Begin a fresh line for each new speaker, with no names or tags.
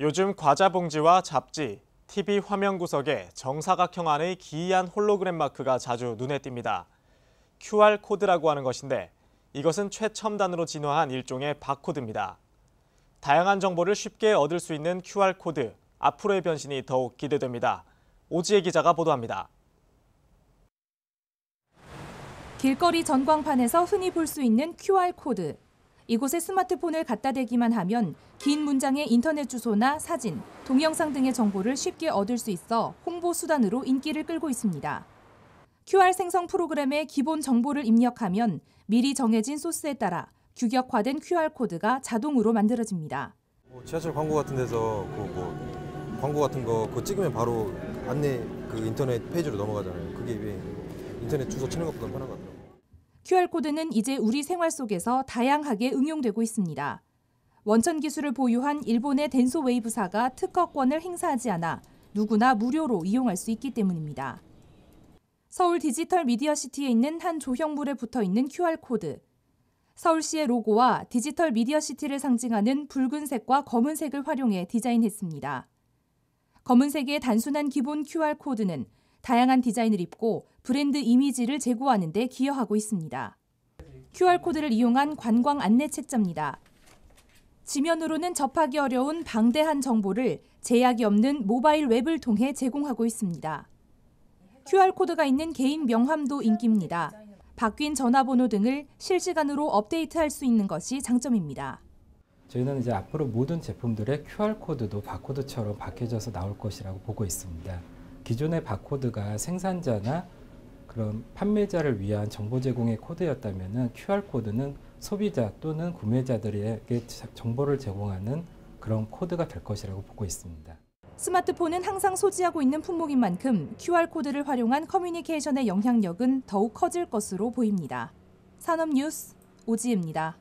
요즘 과자 봉지와 잡지, TV 화면 구석에 정사각형 안의 기이한 홀로그램 마크가 자주 눈에 띕니다. QR코드라고 하는 것인데 이것은 최첨단으로 진화한 일종의 바코드입니다. 다양한 정보를 쉽게 얻을 수 있는 QR코드, 앞으로의 변신이 더욱 기대됩니다. 오지혜 기자가 보도합니다.
길거리 전광판에서 흔히 볼 수 있는 QR코드. 이곳에 스마트폰을 갖다 대기만 하면 긴 문장의 인터넷 주소나 사진, 동영상 등의 정보를 쉽게 얻을 수 있어 홍보 수단으로 인기를 끌고 있습니다. QR 생성 프로그램에 기본 정보를 입력하면 미리 정해진 소스에 따라 규격화된 QR코드가 자동으로 만들어집니다.
뭐 지하철 광고 같은 데서 그 뭐 광고 같은 거 그거 찍으면 바로 안내 그 인터넷 페이지로 넘어가잖아요. 그게 왜 인터넷 주소 치는 것보다 편하거든요.
QR코드는 이제 우리 생활 속에서 다양하게 응용되고 있습니다. 원천 기술을 보유한 일본의 덴소 웨이브사가 특허권을 행사하지 않아 누구나 무료로 이용할 수 있기 때문입니다. 서울 디지털 미디어 시티에 있는 한 조형물에 붙어 있는 QR코드. 서울시의 로고와 디지털 미디어 시티를 상징하는 붉은색과 검은색을 활용해 디자인했습니다. 검은색의 단순한 기본 QR코드는 다양한 디자인을 입고 브랜드 이미지를 제고하는 데 기여하고 있습니다. QR코드를 이용한 관광 안내 책자입니다. 지면으로는 접하기 어려운 방대한 정보를 제약이 없는 모바일 웹을 통해 제공하고 있습니다. QR코드가 있는 개인 명함도 인기입니다. 바뀐 전화번호 등을 실시간으로 업데이트할 수 있는 것이 장점입니다.
저희는 이제 앞으로 모든 제품들의 QR코드도 바코드처럼 바뀌어져서 나올 것이라고 보고 있습니다. 기존의 바코드가 생산자나 그런 판매자를 위한 정보 제공의 코드였다면 QR코드는 소비자 또는 구매자들에게 정보를 제공하는 그런 코드가 될 것이라고 보고 있습니다.
스마트폰은 항상 소지하고 있는 품목인 만큼 QR코드를 활용한 커뮤니케이션의 영향력은 더욱 커질 것으로 보입니다. 산업뉴스 오지입니다.